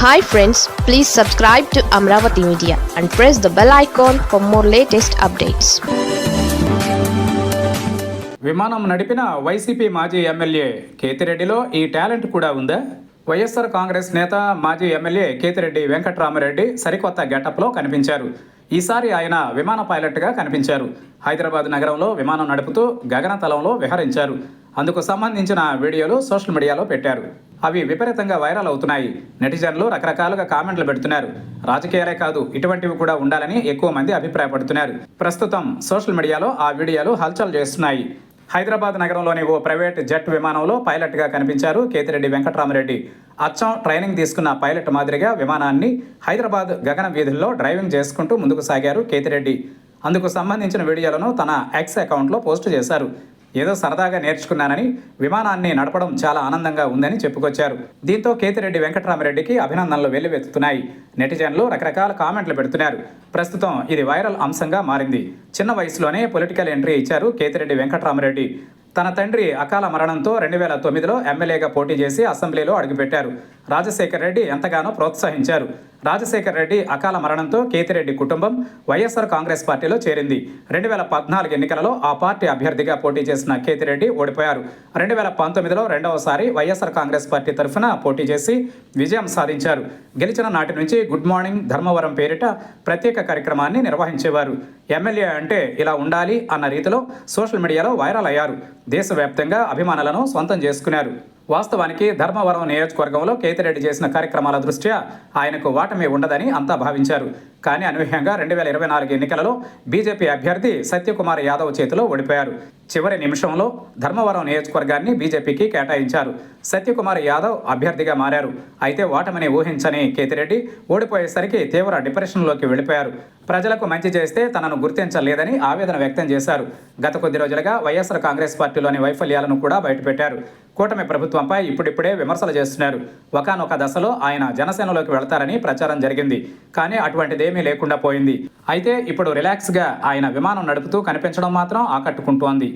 Hi friends please subscribe to Amaravati media and press the bell icon for more latest updates విమానం నడిపిన YCP మాజీ MLA కేతిరెడ్డిలో ఈ talent కూడా ఉందా? వైఎస్ఆర్ కాంగ్రెస్ నేత మాజీ ఎమ్మెల్యే కేతిరెడ్డి వెంకట్రామరెడ్డి సరికొత్త గెటప్లో కనిపించారు. ఈసారి ఆయన విమాన పైలట్గా కనిపించారు. హైదరాబాద్ నగరంలో విమానం నడుపుతూ గగనతలంలో విహరించారు. అందుకు సంబంధించిన వీడియోలు సోషల్ మీడియాలో పెట్టారు. అవి విపరీతంగా వైరల్ అవుతున్నాయి. నెటిజన్లు రకరకాలుగా కామెంట్లు పెడుతున్నారు. రాజకీయాలే కాదు ఇటువంటివి కూడా ఉండాలని ఎక్కువ మంది అభిప్రాయపడుతున్నారు. ప్రస్తుతం సోషల్ మీడియాలో ఆ వీడియోలు హల్చల్ చేస్తున్నాయి. హైదరాబాద్ నగరంలోని ఓ ప్రైవేట్ జెట్ విమానంలో పైలట్గా కనిపించారు కేతిరెడ్డి వెంకటరామరెడ్డి. అచ్చం ట్రైనింగ్ తీసుకున్న పైలట్ మాదిరిగా విమానాన్ని హైదరాబాద్ గగన వీధుల్లో డ్రైవింగ్ చేసుకుంటూ ముందుకు సాగారు కేతిరెడ్డి. అందుకు సంబంధించిన వీడియోలను తన ఎక్స్ అకౌంట్లో పోస్టు చేశారు. ఏదో సరదాగా నేర్చుకున్నానని విమానాన్ని నడపడం చాలా ఆనందంగా ఉందని చెప్పుకొచ్చారు. దీంతో కేతిరెడ్డి వెంకటరామరెడ్డికి అభినందనలు వెల్లువెత్తుతున్నాయి. నెటిజన్లు రకరకాల కామెంట్లు పెడుతున్నారు. ప్రస్తుతం ఇది వైరల్ అంశంగా మారింది. చిన్న వయసులోనే పొలిటికల్ ఎంట్రీ ఇచ్చారు కేతిరెడ్డి వెంకటరామరెడ్డి. తన తండ్రి అకాల మరణంతో రెండు వేల తొమ్మిదిలో ఎమ్మెల్యేగా పోటీ చేసి అసెంబ్లీలో అడుగుపెట్టారు. రాజశేఖర్ రెడ్డి ఎంతగానో ప్రోత్సహించారు. రాజశేఖర్ రెడ్డి అకాల మరణంతో కేతిరెడ్డి కుటుంబం వైఎస్ఆర్ కాంగ్రెస్ పార్టీలో చేరింది. రెండు వేల పద్నాలుగు ఎన్నికలలో ఆ పార్టీ అభ్యర్థిగా పోటీ చేసిన కేతిరెడ్డి ఓడిపోయారు. రెండు వేల పంతొమ్మిదిలో రెండవసారి వైఎస్ఆర్ కాంగ్రెస్ పార్టీ తరఫున పోటీ చేసి విజయం సాధించారు. గెలిచిన నాటి నుంచి గుడ్ మార్నింగ్ ధర్మవరం పేరిట ప్రత్యేక కార్యక్రమాన్ని నిర్వహించేవారు. ఎమ్మెల్యే అంటే ఇలా ఉండాలి అన్న రీతిలో సోషల్ మీడియాలో వైరల్ అయ్యారు. దేశవ్యాప్తంగా అభిమానులను సొంతం చేసుకున్నారు. వాస్తవానికి ధర్మవరం నియోజకవర్గంలో కేతిరెడ్డి చేసిన కార్యక్రమాల దృష్ట్యా ఆయనకు ఓటమి ఉండదని అంతా భావించారు. కానీ అనూహ్యంగా రెండు వేల ఇరవై నాలుగు ఎన్నికలలో బీజేపీ అభ్యర్థి సత్యకుమార్ యాదవ్ చేతిలో ఓడిపోయారు. చివరి నిమిషంలో ధర్మవరం నియోజకవర్గాన్ని బీజేపీకి కేటాయించారు. సత్యకుమార్ యాదవ్ అభ్యర్థిగా మారారు. అయితే ఓటమిని ఊహించని కేతిరెడ్డి ఓడిపోయేసరికి తీవ్ర డిప్రెషన్లోకి వెళ్ళిపోయారు. ప్రజలకు మంచి చేస్తే తనను గుర్తించలేదని ఆవేదన వ్యక్తం చేశారు. గత కొద్ది రోజులుగా వైఎస్ఆర్ కాంగ్రెస్ పార్టీలోని వైఫల్యాలను కూడా బయటపెట్టారు. కూటమి ప్రభుత్వంపై ఇప్పుడిప్పుడే విమర్శలు చేస్తున్నారు. ఒకనొక దశలో ఆయన జనసేనలోకి వెళతారని ప్రచారం జరిగింది. కానీ అటువంటిదేమీ లేకుండా పోయింది. అయితే ఇప్పుడు రిలాక్స్గా ఆయన విమానం నడుపుతూ కనిపించడం మాత్రం ఆకట్టుకుంటోంది.